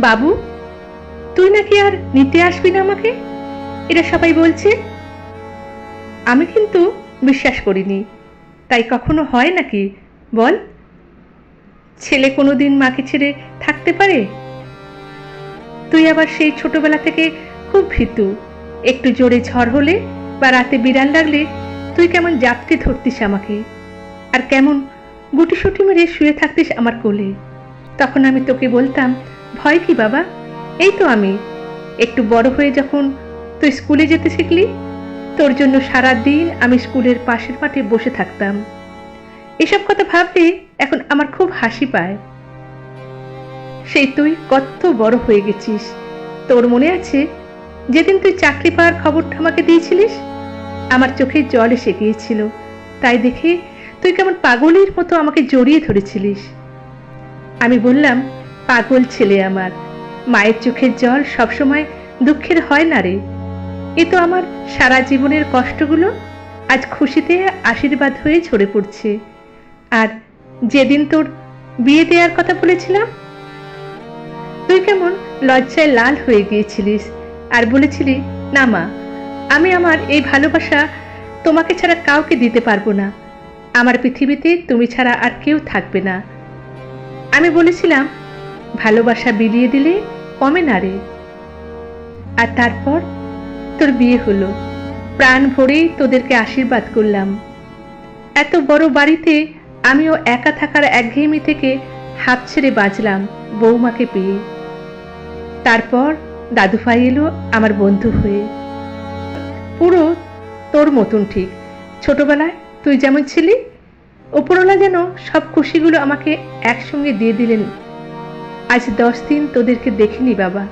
বাবু, তুই নাকি আর নিতে আসবি না আমাকে? এরা সবাই বলছে। আমি কিন্তু বিশ্বাস করিনি। তাই কখনো হয় নাকি? বল। ছেলে কোনোদিন মাকে ছেড়ে থাকতে পারে? তুই আবার সেই ছোটবেলা থেকে খুব ভীতু। একটু জোরে ঝড় হলে বা রাতে বিড়াল লাগলে তুই কেমন জাপতে ধরতিস আমাকে? আর কেমন গুটিসুটি মেরে শুয়ে থাকতিস আমার কোলে? তখন আমি তোকে বলতাম ভয় কি বাবা? এই তো আমি। একটু বড় হয়ে যখন তুই স্কুলে যেতে শিখলি, তোর জন্য সারা দিন আমি স্কুলের পাশের মাঠে বসে থাকতাম। এসব কথা ভাবলে এখন আমার খুব হাসি পায়। সেই তুই কত বড় হয়ে গেছিস। তোর মনে আছে, যেদিন তুই চাকরি পাওয়ার খবরটা আমাকে দিয়েছিলিস, আমার চোখে জল এসে গিয়েছিল। তাই দেখে তুই কেমন পাগলের মতো আমাকে জড়িয়ে ধরেছিলিস। আমি বললাম পাগল ছেলে আমার। মায়ের চোখের জল সবসময় দুঃখের হয় না রে। এ তো আমার সারা জীবনের কষ্টগুলো আজ খুশিতে আশীর্বাদ হয়ে ঝরে পড়ছে। আর যেদিন তোর বিয়ে দেওয়ার কথা বলেছিলাম, তুই কেমন লজ্জায় লাল হয়ে গিয়েছিলিস আর বলেছিলি, না মা, আমি আমার এই ভালোবাসা তোমাকে ছাড়া কাউকে দিতে পারব না। আমার পৃথিবীতে তুমি ছাড়া আর কেউ থাকবে না। আমি বলেছিলাম ভালোবাসা বিলিয়ে দিলে কমে না রে। আর তারপর তোর বিয়ে হলো। প্রাণ ভরেই তোদেরকে আশীর্বাদ করলাম। এত বড় বাড়িতে আমিও একা থাকার একঘেয়েমি থেকে হাত ছেড়ে বাঁচলাম বৌমাকে পেয়ে। তারপর দাদুভাই এলো আমার বন্ধু হয়ে। পুরো তোর মতন ঠিক। ছোটবেলায় তুই যেমন ছিলি, ওপরওয়ালা যেন সব খুশিগুলো আমাকে একসঙ্গে দিয়ে দিলেন আজ দশ দিন তোদেরকে দেখিনি বাবা।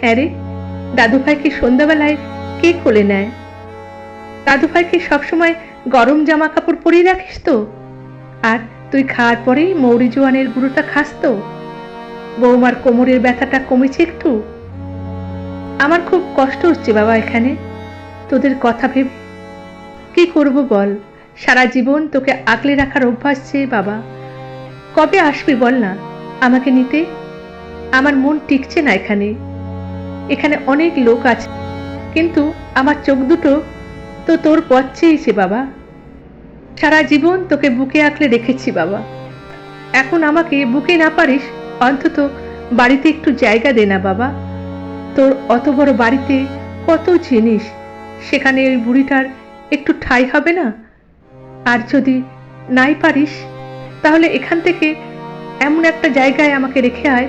হ্যাঁ রে, দাদুভাইকে সন্ধ্যাবেলায় কে কোলে নেয়? দাদুভাইকে সবসময় গরম জামা কাপড় পরিয়ে রাখিস তো? আর তুই খাওয়ার পরেই মৌরি জোয়ানের গুঁড়োটা খাস তো? বৌমার কোমরের ব্যথাটা কমেছে একটু? আমার খুব কষ্ট হচ্ছে বাবা এখানে। তোদের কথা ভেবে কি করব বল? সারা জীবন তোকে আগলে রাখার অভ্যাস চেয়ে বাবা। কবে আসবি বল না? আমাকে নিতে আমার মন টিকছে না এখানে। এখানে অনেক লোক আছে, কিন্তু আমার চোখ দুটো তো তোর পথ চেয়েছে বাবা। সারা জীবন তোকে বুকে আঁকলে রেখেছি বাবা। এখন আমাকে বুকে না পারিস, অন্তত বাড়িতে একটু জায়গা দে না বাবা। তোর অত বড় বাড়িতে কত জিনিস, সেখানে ওই বুড়িটার একটু ঠাই হবে না? আর যদি নাই পারিস, তাহলে এখান থেকে এমন একটা জায়গায় আমাকে রেখে আয়।